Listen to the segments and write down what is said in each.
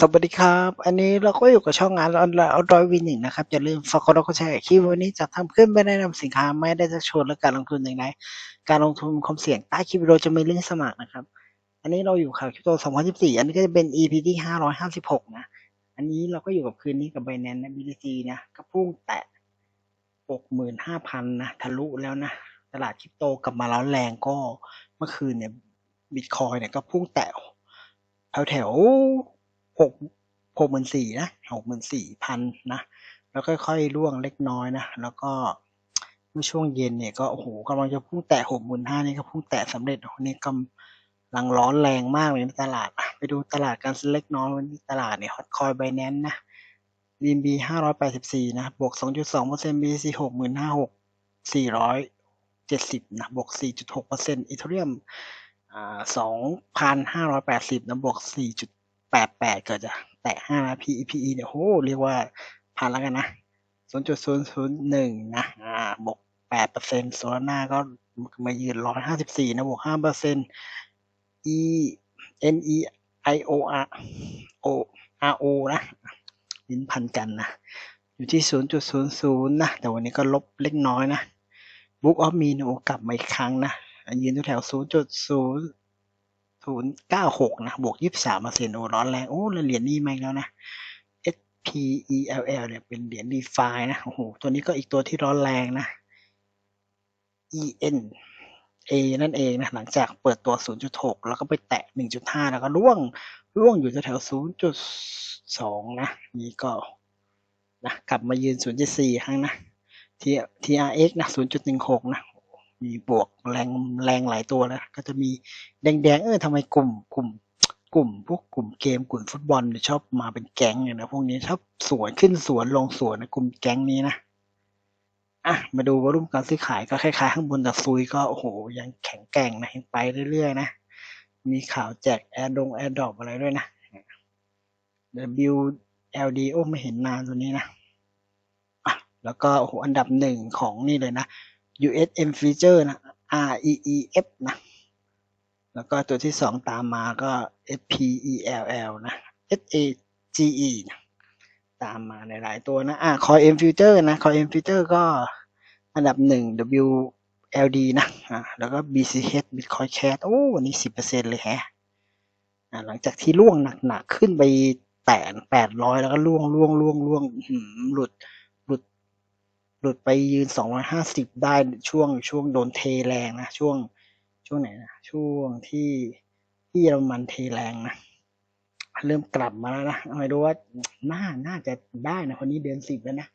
สวัสดีครับ อันนี้เราก็อยู่กับช่องงานออนไลน์ออนวินหนึ่งนะครับ อย่าลืมฝากกดไลค์กดแชร์คลิปวันนี้จะทำขึ้นไม่ได้นำสินค้าไม่ได้จะชวนและการลงทุนอย่างไรการลงทุนความเสี่ยงใต้คลิปวิดีโอจะมีลิงก์สมัครนะครับ อันนี้เราอยู่ข่าวคริปโต 2024 อันนี้ก็จะเป็น EP ที่ 556 นะ อันนี้เราก็อยู่กับคืนนี้กับ Binance นะ BTC นะก็พุ่งแตะ 65,000 นะทะลุแล้วนะ ตลาดคริปโตกลับมาร้อนแรงก็เมื่อคืนเนี่ยบิตคอยเนี่ยก็พุ่งแตะแถวแถว หกหกหมื่นสี่นะหกหมื่นสี่พันนะ แล้วค่อยๆร่วงเล็กน้อยนะ แล้วก็เมื่อช่วงเย็นเนี่ยก็โอ้โหกำลังจะพุ่งแตะหกหมื่นห้านี่ก็พุ่งแตะสำเร็จนี่กำลังร้อนแรงมากเลยในตลาด ไปดูตลาดการซื้อเล็กน้อยวันนี้ตลาดเนี่ยฮอตคอยไบแนนนะบีนบีห้าร้อยแปดสิบสี่นะ บวกสองจุดสองเปอร์เซ็นต์บีซีหกหมื่นห้าหกสี่ร้อยเจ็ดสิบนะ บวกสี่จุดหกเปอร์เซ็นต์อีเทเรียมอ่าสองพันห้าร้อยแปดสิบนะ บวกสี่จุด แปดแปดเกิดจะแตะห้า PE PE เนี่ยโหเรียกว่าผ่านแล้วกันนะศูนย์จุดศูนย์ศูนย์หนึ่งนะอ่าบวกแปดเปอร์เซ็นต์โซลาร่าก็มายืนร้อยห้าสิบสี่นะบวกห้าเปอร์เซ็นต์ E N E I O R O R O นะลิ้นพันกันนะ อยู่ที่ศูนย์จุดศูนย์ศูนย์นะ แต่วันนี้ก็ลบเล็กน้อยนะ Book of m i n o กลับมาอีกครั้งนะ ยืนแถวศูนย์จุด ศูนย์ศูนย์เก้าหกนะ บวกยี่สิบสามเปอร์เซ็นต์โอ้ร้อนแรง โอ้แล้วเหรียญนี้มาแล้วนะ SPELL เนี่ยเป็นเหรียญดีฟานะโอ้โหตัวนี้ก็อีกตัวที่ร้อนแรงนะ EN A นั่นเองนะ หลังจากเปิดตัว 0.6 แล้วก็ไปแตะ 1.5 แล้วก็ร่วงร่วงอยู่แถว0.2 นะ นี่ก็นะกลับมายืน 0.4 ครั้งนะ TRX นะ 0.16 นะ มีบวกแรงแรงหลายตัวแล้วก็จะมีแดงๆเออทำไมกลุ่มกลุ่ม กลุ่มพวกกลุ่มเกมกลุ่มฟุตบอลชอบมาเป็นแก๊งเนี่ยนะพวกนี้ชอบสวนขึ้นสวนลงสวนนะกลุ่มแก๊งนี้นะอะมาดูวอลุ่มการซื้อขายก็คล้ายๆข้างบนแต่ซุยก็โอ้โหยังแข็งแกร่งนะยังไปเรื่อยๆนะมีข่าวแจกแอร์ดงแอร์ดรอปอะไรด้วยนะ WLD โอ้ไม่เห็นนานตัวนี้นะอะแล้วก็โอ้โหอันดับหนึ่งของนี่เลยนะ USM Feature นะ REEF นะ แล้วก็ตัวที่สองตามมาก็ SPELL นะ SAGE นะตามมาในหลายตัวนะ อะ Coin Future นะ Coin Future ก็อันดับหนึ่ง WLD นะ อะแล้วก็ BCH Bitcoin Cash โอ้ วันนี้สิบเปอร์เซ็นเลยแฮะ อะหลังจากที่ล่วงหนักๆ ขึ้นไปแตะแปดร้อยแล้วก็ล่วงล่วงล่วงล่วงหลุดหลุด ลุดไปยืนสองร้อยห้าสิบได้ช่วงช่วงโดนเทแรงนะ ช่วงช่วงไหนนะ ช่วงที่ที่เยอรมันเทแรงนะ เริ่มกลับมาแล้วนะไม่รู้ว่าน่าน่าจะได้นะคนนี้เดือนสิบแล้วนะ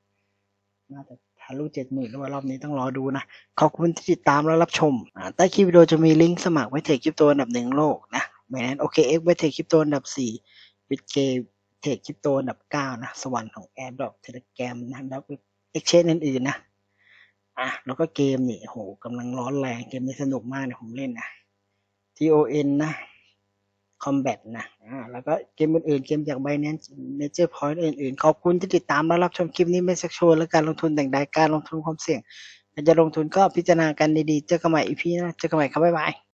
น่าจะทะลุเจ็ดหมื่นแล้วรอบนี้ต้องรอดูนะ ขอบคุณที่ติดตามและรับชม ใต้คลิปวิดีโอจะมีลิงก์สมัครไวเทรดคริปโตอันดับหนึ่งโลกนะไม่นั้นโอเคเอ็กไวเทรดคริปโตอันดับสี่บิตเกเทรดคริปโตอันดับเก้านะ สวรรค์ของแอร์ดรอปเทเลแกรมนะแล้ว เอ็กชแนนอื่นๆนะอะแล้วก็เกมนี่โหกำลังร้อนแรงเกมนี้สนุกมากเนี่ยผมเล่นนะ TON นะ Combat นะอ่าแล้วก็เกมอื่นๆ เกมจาก Binance Major Point อื่นๆ ขอบคุณที่ติดตามและรับชมคลิปนี้ไม่สักชวนและการลงทุนแต่งใดการลงทุนความเสี่ยงจะลงทุนก็พิจารณากันดีๆ เจอกันใหม่อีพีนะเจอกันใหม่ครับบ๊ายบาย